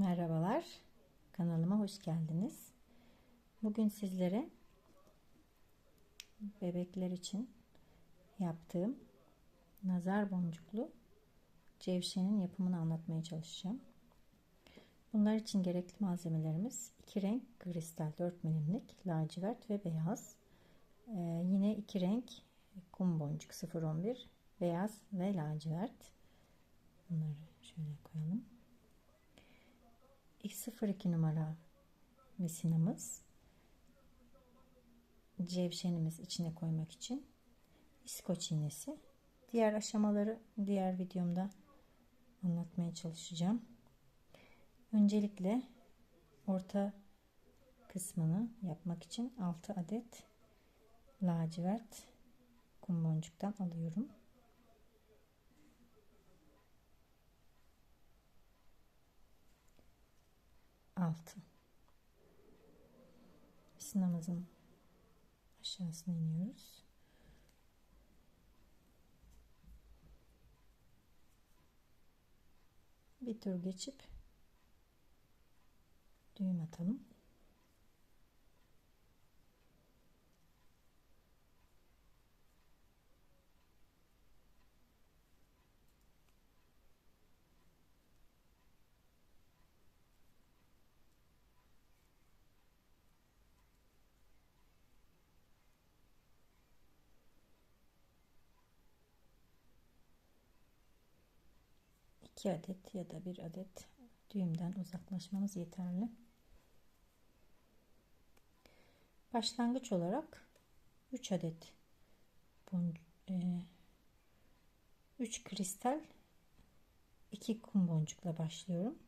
Merhabalar, kanalıma hoş geldiniz. Bugün sizlere bebekler için yaptığım nazar boncuklu cevşenin yapımını anlatmaya çalışacağım. Bunlar için gerekli malzemelerimiz iki renk kristal 4 milimlik lacivert ve beyaz. Ee, yine iki renk kum boncuk 011 beyaz ve lacivert. Bunları şöyle koyalım. X02 numara misinamız cevşenimiz içine koymak için iskoç iğnesi. Diğer aşamaları diğer videomda anlatmaya çalışacağım. Öncelikle orta kısmını yapmak için 6 adet lacivert kum boncuktan alıyorum 6 sinamızın aşağısına iniyoruz. Bir tur geçip düğüm atalım. 2 adet ya da 1 adet düğümden uzaklaşmamız yeterli. Başlangıç olarak 3 adet 3 e, kristal 2 kum boncukla başlıyorum.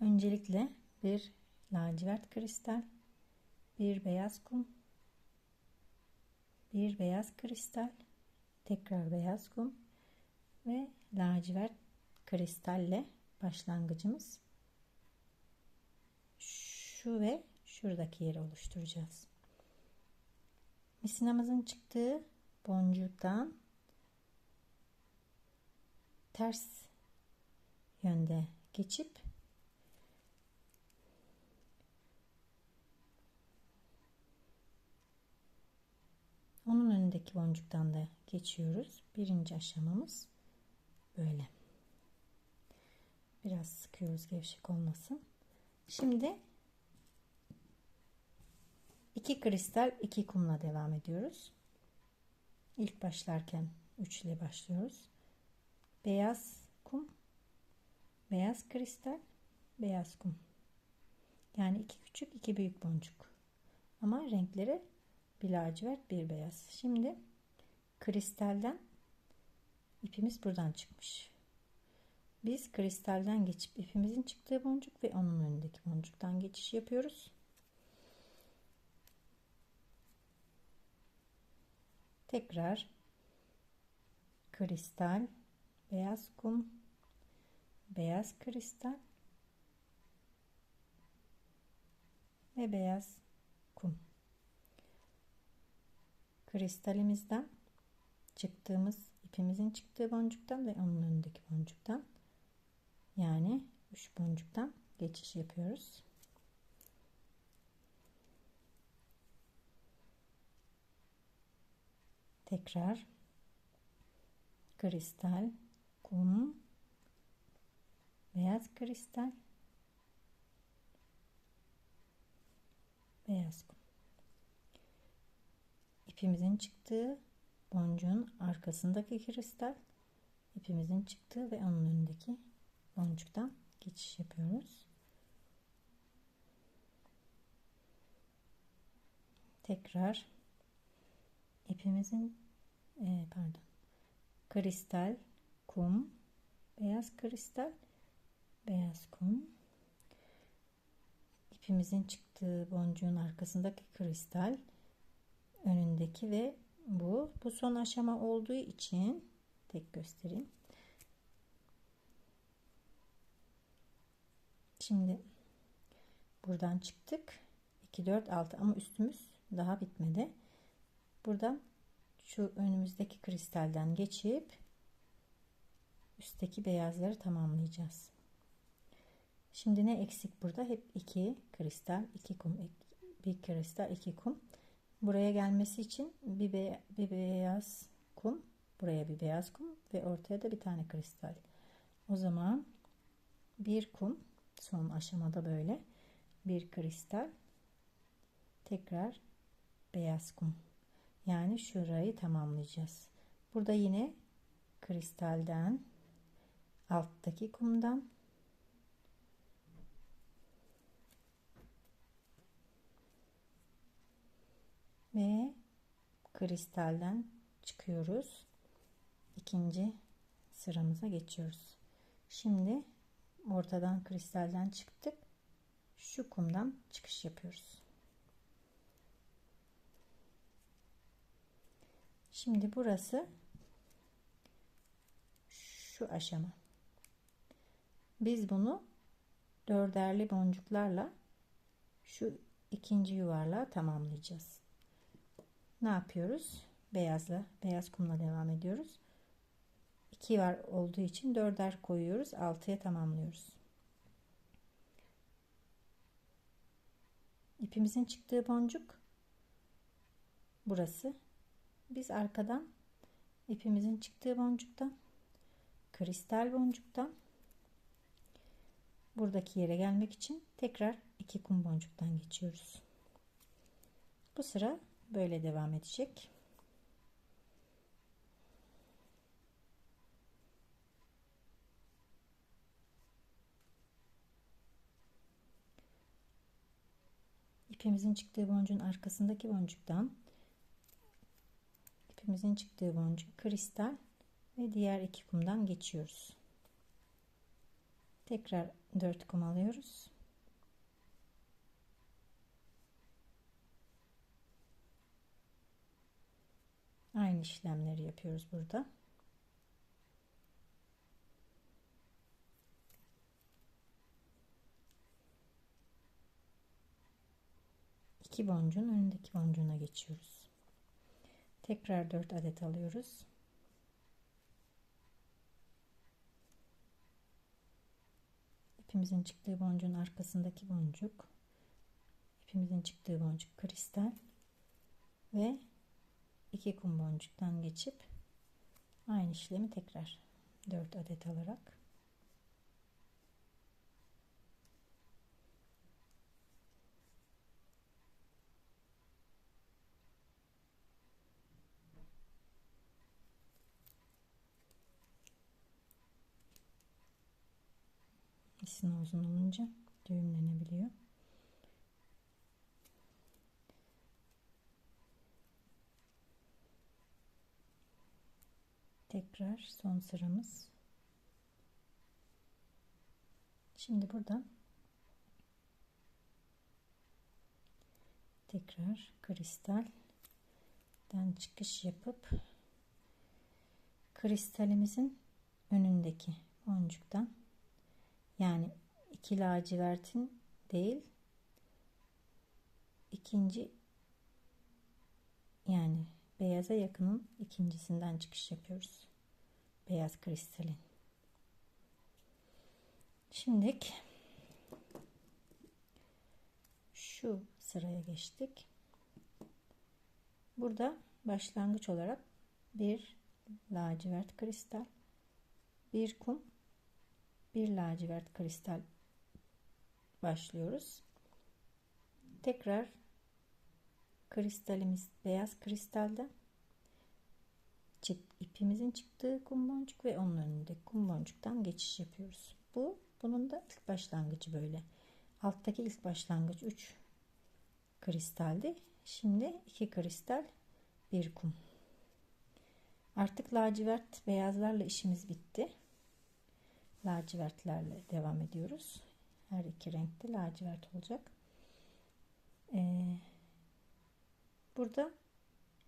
Öncelikle bir lacivert kristal, bir beyaz kum, bir beyaz kristal, tekrar beyaz kum, ve lacivert kristalle başlangıcımız şu ve şuradaki yeri oluşturacağız. Misinamızın çıktığı boncuktan ters yönde geçip onun önündeki boncuktan da geçiyoruz. Birinci aşamamız Böyle. Biraz sıkıyoruz gevşek olmasın. Şimdi iki kristal iki kumla devam ediyoruz. İlk başlarken 3 ile başlıyoruz. Beyaz kum, beyaz kristal, beyaz kum. Yani iki küçük iki büyük boncuk. Ama renkleri bir lacivert bir beyaz. Şimdi kristalden ipimiz buradan çıkmış. Biz kristalden geçip ipimizin çıktığı boncuk ve onun önündeki boncuktan geçiş yapıyoruz. Tekrar kristal, beyaz kum, beyaz kristal ve beyaz kum. Kristalimizden çıktığımız ipimizin çıktığı boncuktan ve onun önündeki boncuktan yani 3 boncuktan geçiş yapıyoruz. Tekrar kristal, kum, beyaz kristal, beyaz kum. İpimizin çıktığı boncuğun arkasındaki kristal ipimizin çıktığı ve onun önündeki boncuktan geçiş yapıyoruz. Tekrar ipimizin e, pardon kristal kum beyaz kristal beyaz kum ipimizin çıktığı boncuğun arkasındaki kristal önündeki ve bu. Bu son aşama olduğu için tek göstereyim. Şimdi buradan çıktık. 2 4 6 ama üstümüz daha bitmedi. Buradan şu önümüzdeki kristalden geçip üstteki beyazları tamamlayacağız. Şimdi ne eksik burada? Hep 2 kristal, 2 kum, bir kristal, 2 kum. Buraya gelmesi için bir, be bir beyaz kum, buraya bir beyaz kum ve ortaya da bir tane kristal. O zaman bir kum son aşamada böyle bir kristal tekrar beyaz kum. Yani şurayı tamamlayacağız. Burada yine kristalden alttaki kumdan ve kristalden çıkıyoruz. İkinci sıramıza geçiyoruz. Şimdi ortadan kristalden çıktık. Şu kumdan çıkış yapıyoruz. Şimdi burası şu aşama. Biz bunu dörderli boncuklarla şu ikinci yuvarlağı tamamlayacağız. Ne yapıyoruz? Beyazla, beyaz kumla devam ediyoruz. 2 var olduğu için dörder koyuyoruz. 6'ya tamamlıyoruz. İpimizin çıktığı boncuk burası. Biz arkadan ipimizin çıktığı boncuktan kristal boncuktan buradaki yere gelmek için tekrar iki kum boncuktan geçiyoruz. Bu sıra böyle devam edecek. ipimizin çıktığı boncuğun arkasındaki boncuktan ipimizin çıktığı boncuk kristal ve diğer iki kumdan geçiyoruz. Tekrar 4 kum alıyoruz. Aynı işlemleri yapıyoruz burada. iki boncuğun önündeki boncuğuna geçiyoruz. Tekrar 4 adet alıyoruz. İpimizin çıktığı boncuğun arkasındaki boncuk. İpimizin çıktığı boncuk kristal ve iki kum boncuktan geçip aynı işlemi tekrar 4 adet alarak İkisine uzun olunca düğümlenebiliyor. Tekrar son sıramız. Şimdi buradan tekrar kristalden çıkış yapıp kristalimizin önündeki boncuktan yani iki lacivertin değil ikinci yani beyaza yakının ikincisinden çıkış yapıyoruz. Beyaz kristalin. Şimdi şu sıraya geçtik. Burada başlangıç olarak bir lacivert kristal, bir kum bir lacivert kristal başlıyoruz. Tekrar kristalimiz beyaz kristalden çık, ipimizin çıktığı kum boncuk ve onun önünde kum boncuktan geçiş yapıyoruz. Bu bunun da ilk başlangıcı böyle. Alttaki ilk başlangıç 3 kristaldi. Şimdi 2 kristal, 1 kum. Artık lacivert beyazlarla işimiz bitti lacivertlerle devam ediyoruz. Her iki renkte lacivert olacak. Ee, burada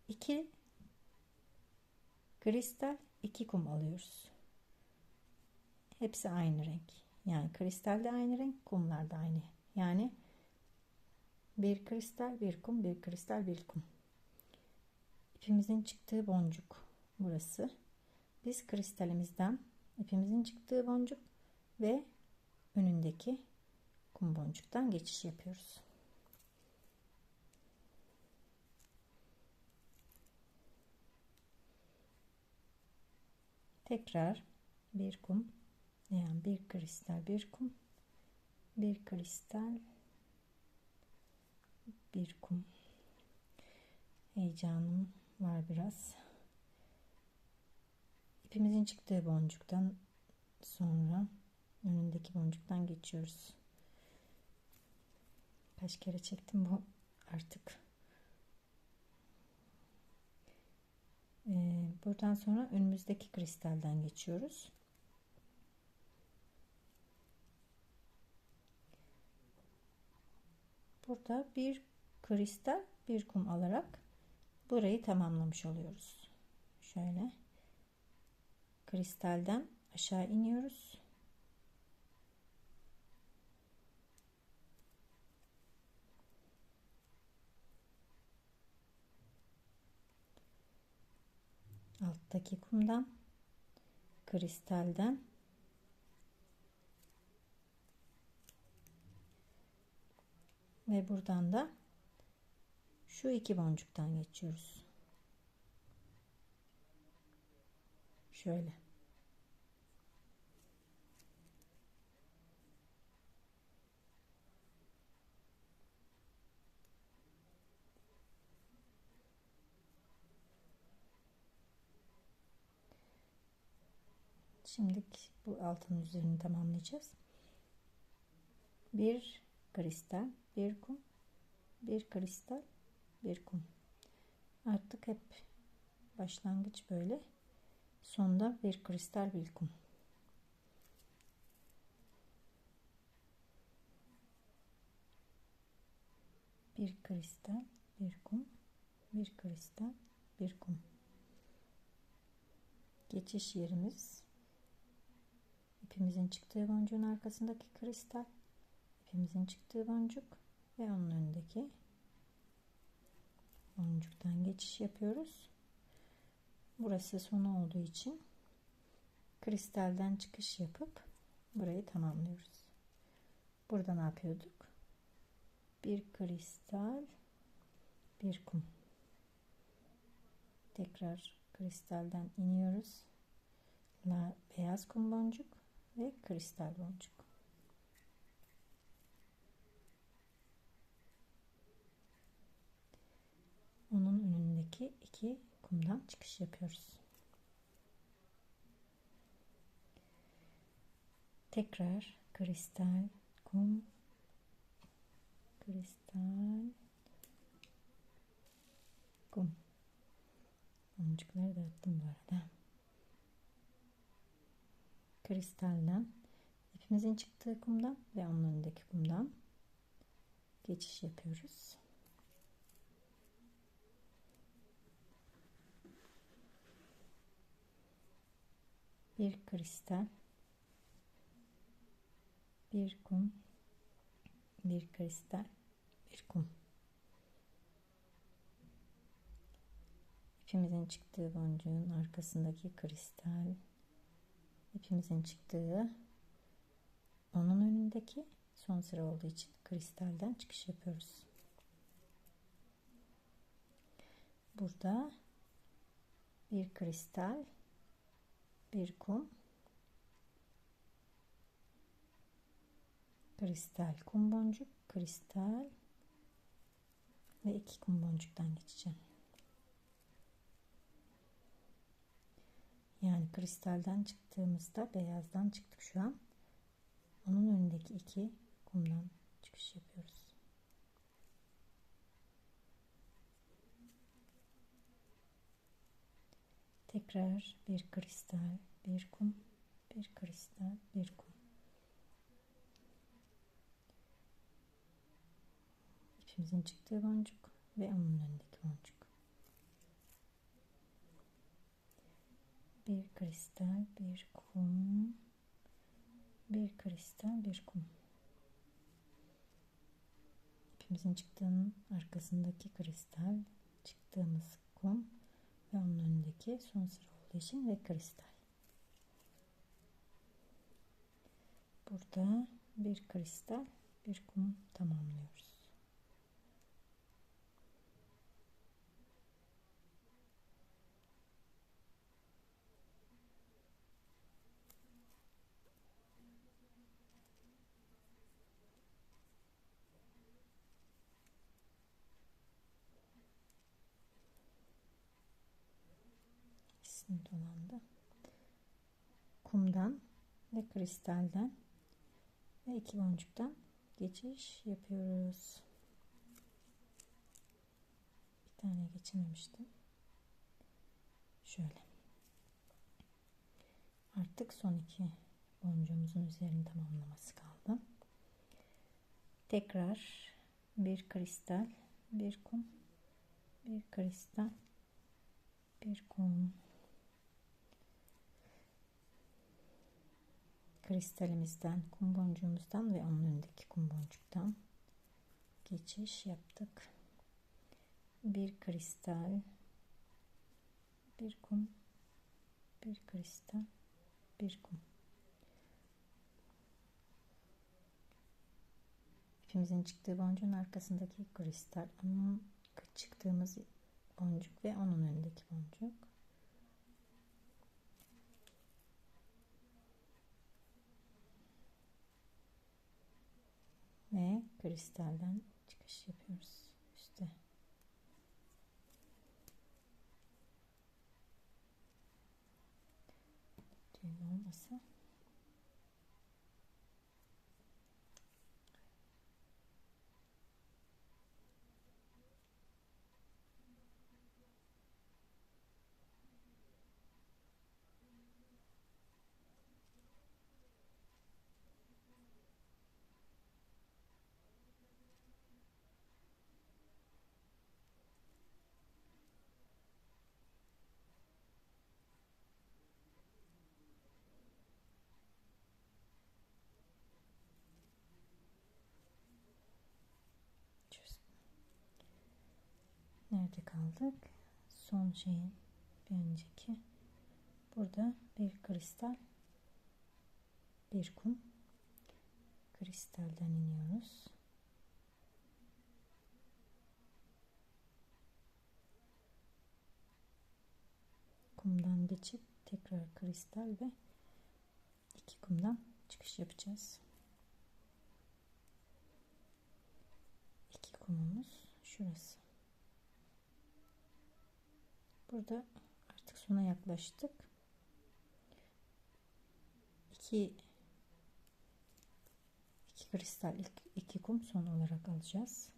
iki kristal iki kum alıyoruz. Hepsi aynı renk. Yani kristal de aynı renk, kumlar da aynı. Yani bir kristal, bir kum, bir kristal, bir kum. İpimizin çıktığı boncuk burası. Biz kristalimizden ipimizin çıktığı boncuk ve önündeki kum boncuktan geçiş yapıyoruz. Tekrar bir kum yani bir kristal bir kum bir kristal bir kum. Heyecanım var biraz. İpimizin çıktığı boncuktan sonra önündeki boncuktan geçiyoruz. Kaç kere çektim bu artık ee, buradan sonra önümüzdeki kristalden geçiyoruz. Burada bir kristal bir kum alarak burayı tamamlamış oluyoruz. Şöyle kristalden aşağı iniyoruz alttaki kumdan kristalden ve buradan da şu iki boncuktan geçiyoruz. Şöyle. Şimdi bu altın üzerini tamamlayacağız. Bir kristal, bir kum, bir kristal, bir kum. Artık hep başlangıç böyle. Sonda bir kristal, bir kum. Bir kristal, bir kum, bir kristal, bir kum. Geçiş yerimiz ipimizin çıktığı boncuğun arkasındaki kristal ipimizin çıktığı boncuk ve onun önündeki boncuktan geçiş yapıyoruz. Burası sonu olduğu için kristalden çıkış yapıp burayı tamamlıyoruz. Burada ne yapıyorduk? Bir kristal, bir kum. Tekrar kristalden iniyoruz. Beyaz kum boncuk ve kristal boncuk. Onun önündeki iki kumdan çıkış yapıyoruz. Tekrar kristal, kum, kristal, kum. Boncukları da attım bu arada. Kristalden, ipimizin çıktığı kumdan ve onun önündeki kumdan geçiş yapıyoruz. bir kristal, bir kum, bir kristal, bir kum. İpimizin çıktığı boncuğun arkasındaki kristal, ipimizin çıktığı onun önündeki son sıra olduğu için kristalden çıkış yapıyoruz. Burada bir kristal bir kum kristal kum boncuk kristal ve iki kum boncuktan geçeceğim. Yani kristalden çıktığımızda beyazdan çıktık şu an. Onun önündeki iki kumdan çıkış yapıyoruz. Tekrar bir kristal, bir kum, bir kristal, bir kum. İpimizin çıktığı boncuk ve onun önündeki boncuk. Bir kristal, bir kum, bir kristal, bir kum. İpimizin çıktığının arkasındaki kristal, çıktığımız kum ve onun önündeki son sıra olduğu için ve kristal. Burada bir kristal, bir kum tamamlıyoruz. İkisini dolandı. Kumdan ve kristalden ve iki boncuktan geçiş yapıyoruz. Bir tane geçememiştim. Şöyle. Artık son iki boncuğumuzun üzerini tamamlaması kaldı. Tekrar bir kristal, bir kum, bir kristal, bir kum. Kristalimizden, kum boncuğumuzdan ve onun önündeki kum boncuktan geçiş yaptık. Bir kristal, bir kum, bir kristal, bir kum. İpimizin çıktığı boncuğun arkasındaki kristal, çıktığımız boncuk ve onun önündeki boncuk. Ve kristalden çıkış yapıyoruz üstte. Düğüm olmasa Nerede kaldık? Son şeyin bir önceki. Burada bir kristal, bir kum. Kristalden iniyoruz. Kumdan geçip tekrar kristal ve iki kumdan çıkış yapacağız. İki kumumuz şurası. Burada artık sona yaklaştık. İki, iki kristal, iki, iki kum son olarak alacağız.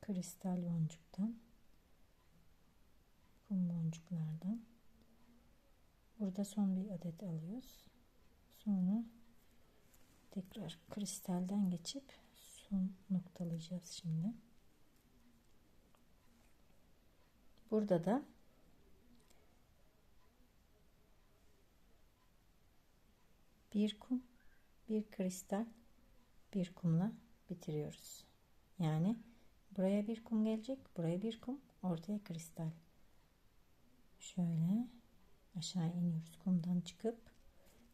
Kristal boncuktan, kum boncuklardan. Burada son bir adet alıyoruz. Sonra tekrar kristalden geçip son noktalayacağız şimdi. Burada da bir kum, bir kristal, bir kumla bitiriyoruz. Yani buraya bir kum gelecek, buraya bir kum, ortaya kristal. Şöyle aşağı iniyoruz. Kumdan çıkıp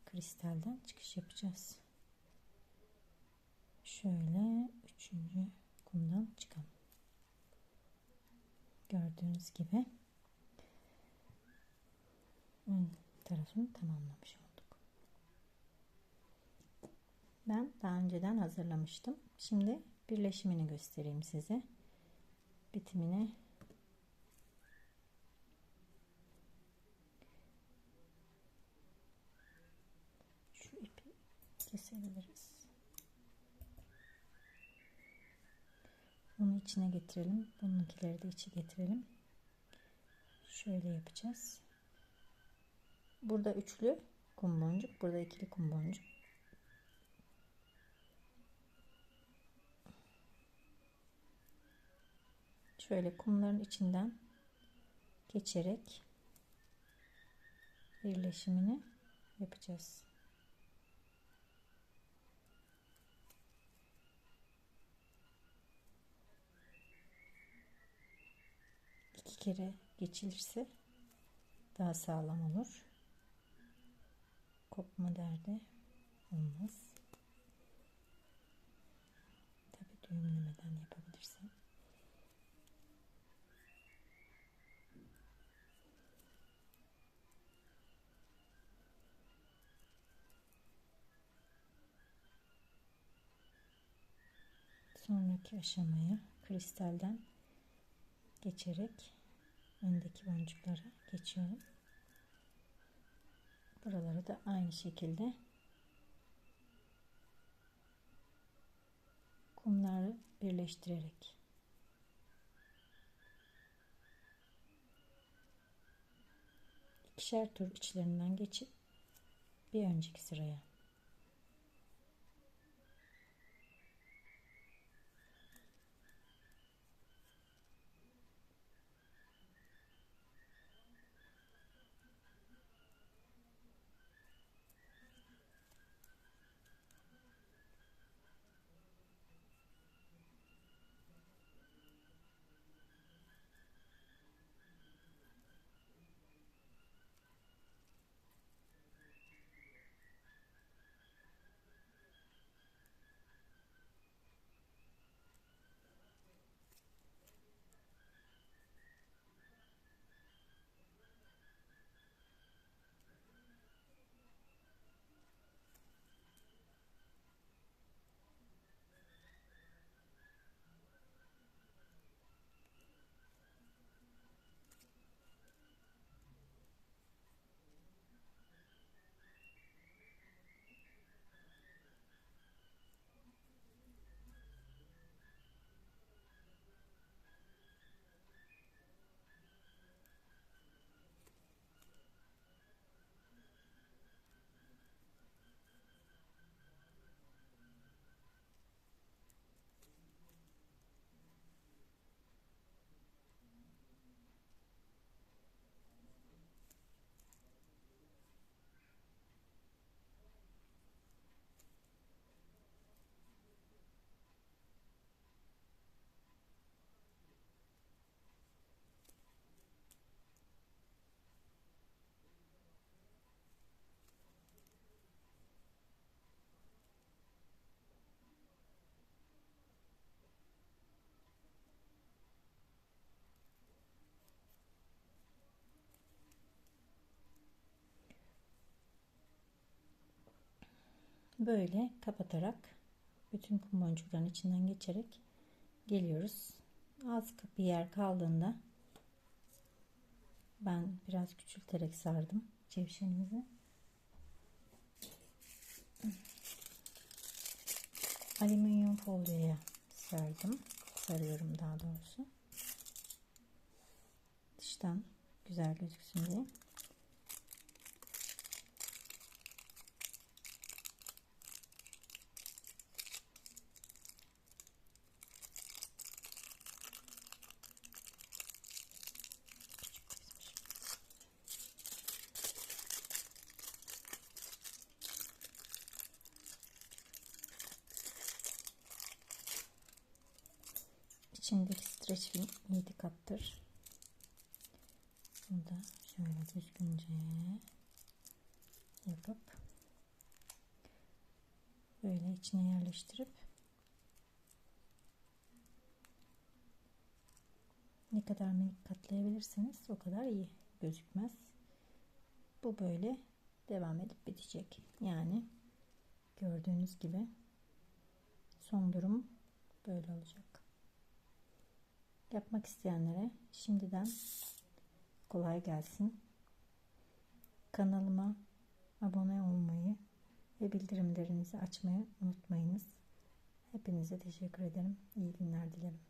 kristalden çıkış yapacağız. Şöyle üçüncü kumdan çıkalım. Gördüğünüz gibi ön tarafını tamamlamış olduk. Ben daha önceden hazırlamıştım. Şimdi birleşimini göstereyim size. Bitimini şu ipi kesebiliriz. Bunu içine getirelim. Bununkileri de içi getirelim. Şöyle yapacağız. Burada üçlü kum boncuk. Burada ikili kum boncuk. Şöyle kumların içinden geçerek birleşimini yapacağız. Kere geçilirse daha sağlam olur. Kopma derdi olmaz. Tabi düğümlemeden yapabilirsin. Sonraki aşamaya kristalden geçerek öndeki boncuklara geçiyorum. Buraları da aynı şekilde kumları birleştirerek ikişer tur içlerinden geçip bir önceki sıraya böyle kapatarak bütün kum boncukların içinden geçerek geliyoruz. Az bir yer kaldığında ben biraz küçülterek sardım cevşenimizi. Alüminyum folyoya sardım. Sarıyorum daha doğrusu. Dıştan güzel gözüksün diye. İçindeki streç film 7 kattır. Burada şöyle düzgünce yapıp böyle içine yerleştirip ne kadar minik katlayabilirseniz o kadar iyi gözükmez. Bu böyle devam edip bitecek. Yani gördüğünüz gibi son durum böyle olacak. Yapmak isteyenlere şimdiden kolay gelsin. Kanalıma abone olmayı ve bildirimlerinizi açmayı unutmayınız. Hepinize teşekkür ederim. İyi günler dilerim.